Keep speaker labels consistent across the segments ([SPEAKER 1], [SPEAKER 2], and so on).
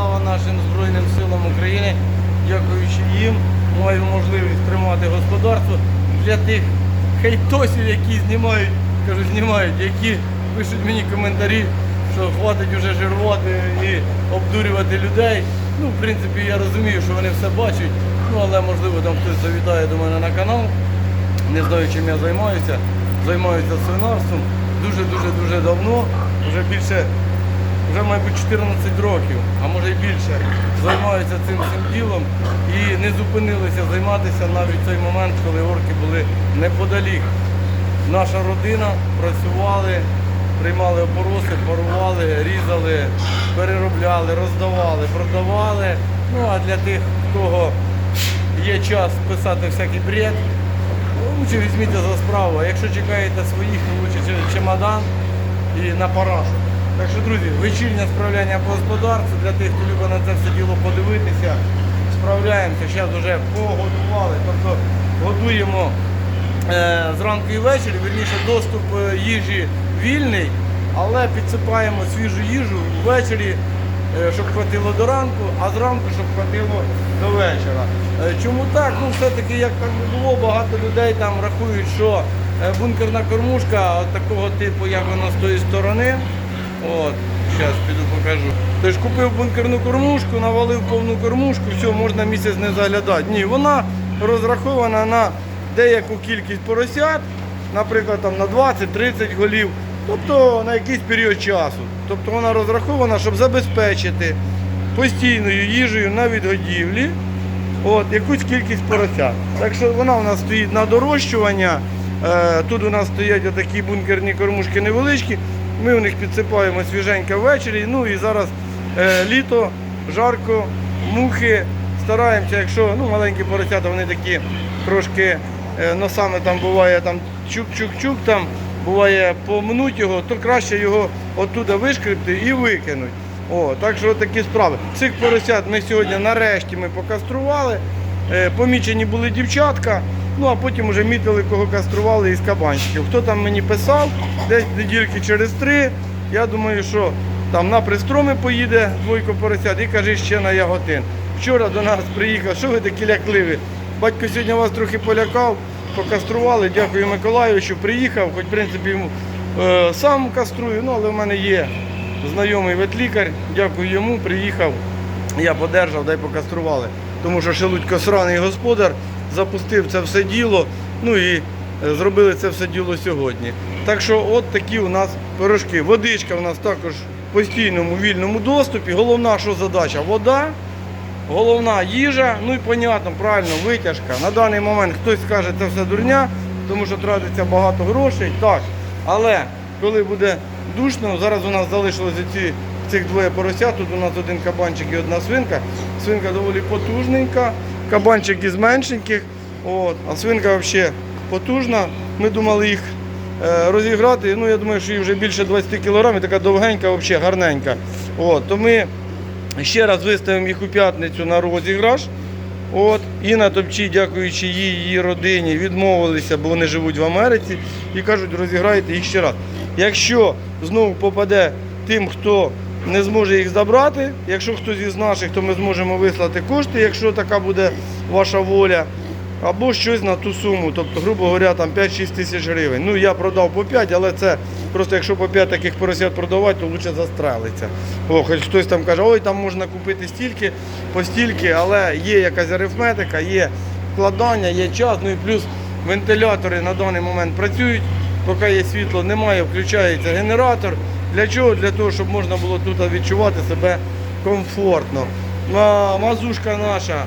[SPEAKER 1] слава нашим Збройним силам України. Дякуючи їм, маю можливість тримати господарство для тих хейтосів, які знімають, кажу, знімають, які пишуть мені коментарі, що хватить уже жирувати і обдурювати людей. Ну, в принципі, я розумію, що вони все бачать, ну але можливо там хтось завітає до мене на канал. Не знаю, чим я займаюся. Займаюся свинарством дуже-дуже дуже давно, вже більше, вже мабуть 14 років, а може й більше. Займаюся цим всім ділом і не зупинилися займатися навіть в той момент, коли орки були неподалік. Наша родина працювали, приймали опороси, парували, різали, переробляли, роздавали, продавали. Ну а для тих, в кого є час писати всякий бред, лучше візьміть за справу. А якщо чекаєте своїх, то лучше чемодан і на парашу. Так що, друзі, вечірнє справляння по господарству для тих, хто любить на це все діло подивитися. Справляємося, зараз вже погодували, тобто годуємо е, зранку і ввечері, верніше доступ е, їжі вільний, але підсипаємо свіжу їжу ввечері, е, щоб хватило до ранку, а зранку, щоб хватило до вечора. Е, Чому так? Ну, все-таки, як так було, багато людей там рахують, що е, бункерна кормушка такого типу, як вона з тої сторони. От, зараз піду покажу. Тож купив бункерну кормушку, навалив повну кормушку, все, можна місяць не заглядати. Ні, вона розрахована на деяку кількість поросят, наприклад, там на 20-30 голів, тобто на якийсь період часу. Тобто вона розрахована, щоб забезпечити постійною їжею на відгодівлі от, якусь кількість поросят. Так що вона у нас стоїть на дорощування. Е, тут у нас стоять отакі бункерні кормушки невеличкі. Ми у них підсипаємо свіженьке ввечері. Ну і зараз е, літо, жарко, мухи. Стараємося, якщо ну, маленькі поросята, вони такі трошки е, носами там буває там чук-чук-чук, там буває помнуть його, то краще його оттуда вишкребти і викинуть. О, так що такі справи. Цих поросят ми сьогодні нарешті ми покастрували. Е, помічені були дівчатка, ну а потім вже мітили, кого кастрували із кабанчиків. Хто там мені писав, десь недільки через три. Я думаю, що там на пристроми поїде двойко поросят і каже ще на яготин. Вчора до нас приїхав, що ви такі лякливі? Батько сьогодні вас трохи полякав, покастрували. Дякую Миколаю, що приїхав. Хоч в принципі йому е, сам каструю, ну але в мене є знайомий ветлікар, дякую йому, приїхав. Я подержав, дай покастрували. Тому що Шелудько сраний господар запустив це все діло. Ну і е, зробили це все діло сьогодні. Так що от такі у нас пирожки. Водичка у нас також в постійному вільному доступі. Головна що задача? Вода, головна їжа, ну і понятно, правильно, витяжка. На даний момент хтось скаже, це все дурня, тому що тратиться багато грошей. Так. Але коли буде душно, зараз у нас залишилося ці, цих двоє поросят. Тут у нас один кабанчик і одна свинка. Свинка доволі потужненька, кабанчик із меншеньких. От, а свинка взагалі потужна. Ми думали їх е, розіграти. Ну, я думаю, що їй вже більше 20 кг, така довгенька, взагалі гарненька. От, то ми ще раз виставимо їх у п'ятницю на розіграш. От, і на топчі, дякуючи їй, її родині, відмовилися, бо вони живуть в Америці, і кажуть, розіграйте їх ще раз. Якщо знову попаде тим, хто не зможе їх забрати, якщо хтось із наших, то ми зможемо вислати кошти, якщо така буде ваша воля, або щось на ту суму, тобто, грубо говоря, там 5-6 тисяч гривень. Ну, я продав по 5, але це просто якщо по 5 таких поросят продавати, то краще застрелиться. О, хоч хтось там каже, ой, там можна купити стільки, по стільки, але є якась арифметика, є вкладання, є час, ну і плюс вентилятори на даний момент працюють, поки є світло, немає, включається генератор. Для чого? Для того, щоб можна було тут відчувати себе комфортно. А мазушка наша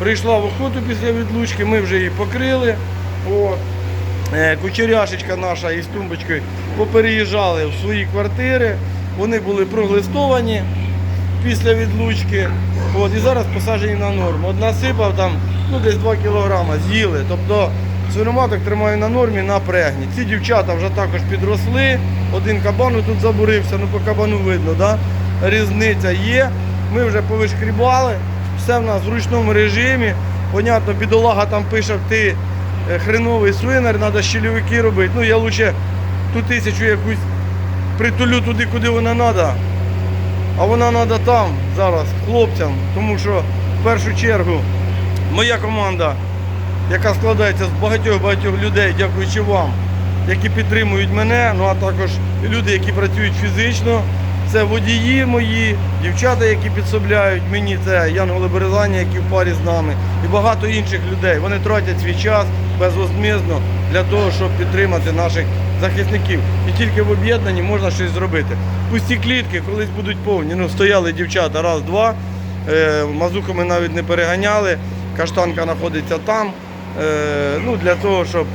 [SPEAKER 1] прийшла в охоту після відлучки, ми вже її покрили. От. Е, Кучеряшечка наша із тумбочкою попереїжджали в свої квартири. Вони були проглистовані після відлучки. От, і зараз посаджені на норму. Одна сипав там ну, десь 2 кілограма з'їли. Тобто свиноматок тримаю на нормі на прегні. Ці дівчата вже також підросли. Один кабан тут забурився, ну по кабану видно, да? різниця є. Ми вже повишкрібали, все в нас в ручному режимі. Понятно, бідолага там пише, ти е, хреновий свинар, треба щелівики робити. Ну я краще ту тисячу якусь притулю туди, куди вона треба. А вона треба там зараз хлопцям, тому що в першу чергу моя команда, яка складається з багатьох-багатьох людей, дякуючи вам, які підтримують мене, ну а також люди, які працюють фізично. Це водії мої, дівчата, які підсобляють мені, це Янголи Березані, які в парі з нами, і багато інших людей. Вони тратять свій час безвозмізно для того, щоб підтримати наших захисників. І тільки в об'єднанні можна щось зробити. Пусті клітки колись будуть повні. Ну, стояли дівчата раз, два. Е, мазуху ми навіть не переганяли. Каштанка знаходиться там. Е, ну, для того, щоб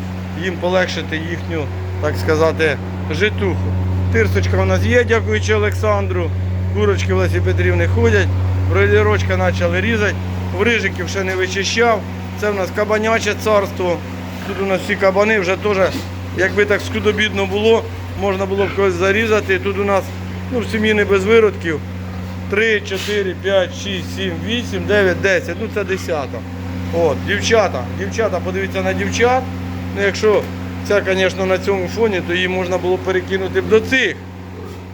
[SPEAKER 1] їм полегшити їхню, так сказати, житуху. Тирсочка у нас є, дякуючи Олександру. Курочки в Лесі Петрівни ходять. Бройлерочка почали різати. В рижиків ще не вичищав. Це в нас кабаняче царство. Тут у нас всі кабани вже теж, якби так скудобідно було, можна було б когось зарізати. Тут у нас ну, в сім'ї не без виродків. 3, 4, 5, 6, 7, 8, 9, 10. Ну це десята. От, дівчата. Дівчата, подивіться на дівчат. Ну, якщо ця, звісно, на цьому фоні, то її можна було перекинути до цих.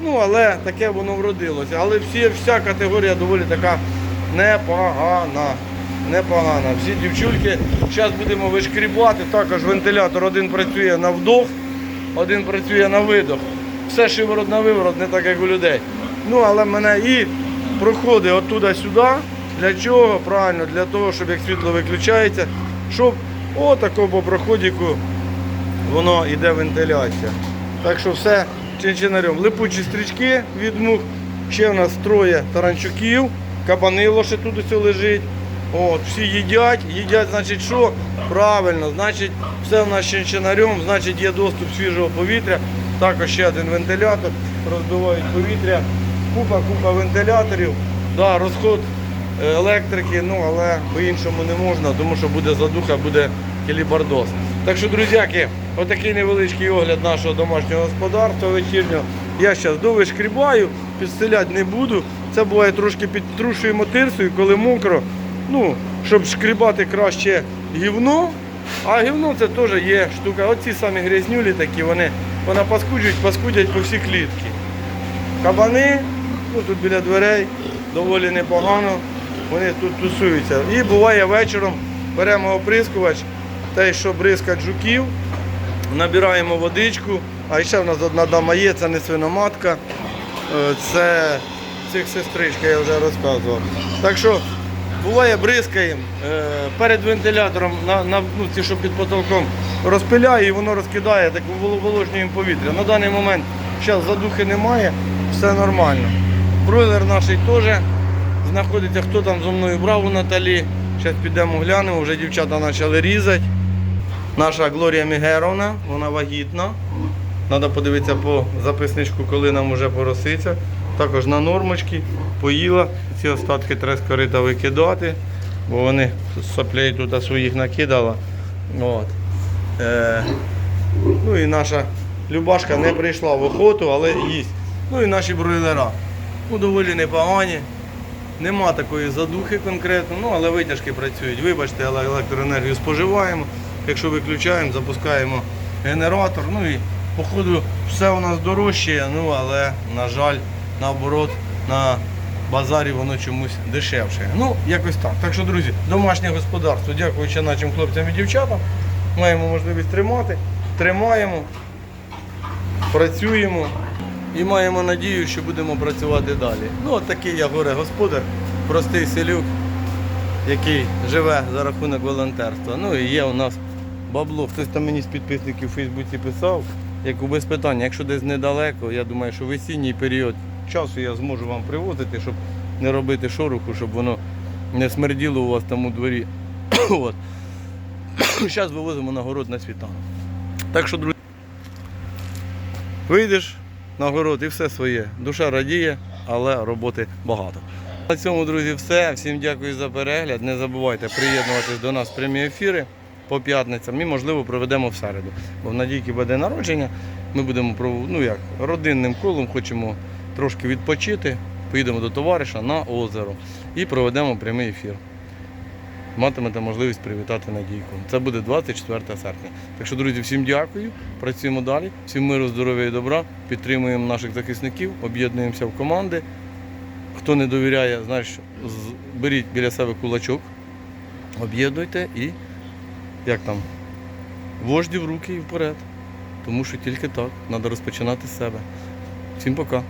[SPEAKER 1] Ну, але таке воно вродилося. Але всі, вся категорія доволі така непогана. Непогана. Всі дівчульки. Зараз будемо вишкрібати. Також вентилятор один працює на вдох, один працює на видох. Все шиворот на виворот, не так як у людей. Ну, але мене і проходить оттуда сюди. Для чого? Правильно, для того, щоб як світло виключається, щоб отако по проходіку воно йде вентиляція. Так що все чинчинарем. Липучі стрічки від мух. Ще в нас троє таранчуків, кабанило ще тут ось лежить. От, всі їдять, їдять, значить, що? Правильно, значить, все в нас чинчинарем, значить є доступ свіжого повітря. Також ще один вентилятор, розбивають повітря, купа, купа вентиляторів. Да, розход електрики, ну але по-іншому не можна, тому що буде задуха, буде келібардос. Так що, друзяки, отакий невеличкий огляд нашого домашнього господарства вечірнього. Я зараз довишкрібаю, підстеляти не буду. Це буває трошки підтрушуємо тирсою, коли мокро. Ну, щоб шкрібати краще гівно. А гівно це теж є штука. Оці самі грязнюлі такі, вони, вони паскуджують, паскудять по всі клітки. Кабани, ну тут біля дверей, доволі непогано. Вони тут тусуються. І буває вечором беремо оприскувач, той, що бризкать жуків, набираємо водичку, а ще в нас одна дама є, це не свиноматка, е, це цих сестричка, я вже розказував. Так що буває бризкаємо е, перед вентилятором, на, на, ну, ці, що під потолком, розпиляє і воно розкидає, так виволожнюємо повітря. На даний момент зараз задухи немає, все нормально. Бройлер наш теж знаходиться, хто там зі мною брав у Наталі. Зараз підемо глянемо, вже дівчата почали різати. Наша Глорія Мігеровна, вона вагітна. Треба подивитися по записничку, коли нам вже пороситься. Також на нормочки поїла. Ці остатки треба з викидати, бо вони соплей тут своїх накидала. От. Е, ну і наша Любашка не прийшла в охоту, але їсть. Ну і наші бройлера. Ну, доволі непогані. Нема такої задухи конкретно, ну але витяжки працюють. Вибачте, але електроенергію споживаємо. Якщо виключаємо, запускаємо генератор. Ну і по ходу все у нас дорожчає, ну але, на жаль, наоборот, на базарі воно чомусь дешевше. Ну, якось так. Так що, друзі, домашнє господарство, дякуючи нашим хлопцям і дівчатам, маємо можливість тримати, тримаємо, працюємо і маємо надію, що будемо працювати далі. Ну, от такий я горе-господар, простий селюк, який живе за рахунок волонтерства. Ну і є у нас бабло. Хтось там мені з підписників у Фейсбуці писав, як у без питання, якщо десь недалеко, я думаю, що в осінній період часу я зможу вам привозити, щоб не робити шороху, щоб воно не смерділо у вас там у дворі. От. Зараз вивозимо на город на світанок. Так що, друзі, вийдеш на город і все своє. Душа радіє, але роботи багато. На цьому, друзі, все. Всім дякую за перегляд. Не забувайте приєднуватись до нас в прямі ефіри по п'ятницям і, можливо, проведемо в середу. Бо в Надійки буде народження. Ми будемо ну як, родинним колом, хочемо трошки відпочити. Поїдемо до товариша на озеро і проведемо прямий ефір. Матимете можливість привітати Надійку. Це буде 24 серпня. Так що, друзі, всім дякую. Працюємо далі. Всім миру, здоров'я і добра. Підтримуємо наших захисників, об'єднуємося в команди. Хто не довіряє, знаєш, беріть біля себе кулачок, об'єднуйте і як там, вожді в руки і вперед. Тому що тільки так, треба розпочинати з себе. Всім пока.